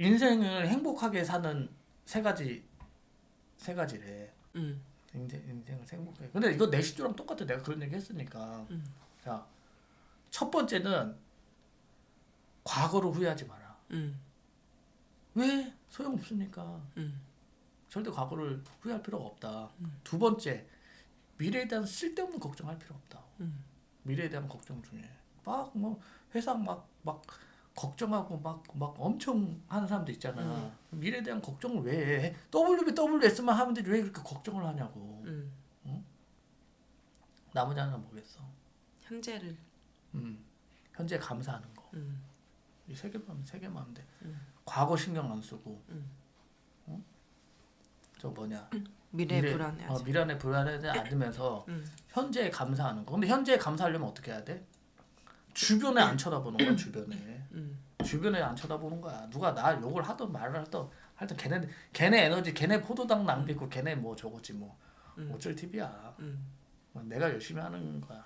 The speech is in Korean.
인생을 행복하게 사는 세 가지 세 가지래. 음. 인생 인생을 행복하게. 근데 이거 내 시조랑 똑같아. 내가 그런 얘기 했으니까. 음. 자, 첫 번째는 과거를 후회하지 마라. 음. 왜 소용 없으니까. 음. 절대 과거를 후회할 필요가 없다. 두 번째, 미래에 대한 쓸데없는 걱정할 필요 없다. 음. 미래에 대한 걱정 중에 막 뭐 회사 막막 걱정하고 막 막 엄청 하는 사람도 있잖아. 미래에 대한 걱정을 왜 해? WBWS만 하면 되지 왜 그렇게 걱정을 하냐고. 음. 나머지 하나는 뭐겠어? 현재를 음, 현재 감사하는 거. 음. 이세 개만 세 개만 하면 돼. 음. 과거 신경 안 쓰고. 음. 어? 저 뭐냐? 미래 미래- 불안해하지. 어, 미래에 불안해하지 않으면서 음. 현재에 감사하는 거. 근데 현재에 감사하려면 어떻게 해야 돼? 주변에 안 쳐다보는 거야, 주변에. 음. 주변에 안 쳐다보는 거야. 누가 나 욕을 하든 말을 하든 하여튼 걔네 걔네 에너지, 걔네 포도당 낭비고 걔네 뭐 저거지 뭐 음. 어쩔 TV야. 음. 내가 열심히 하는 거야.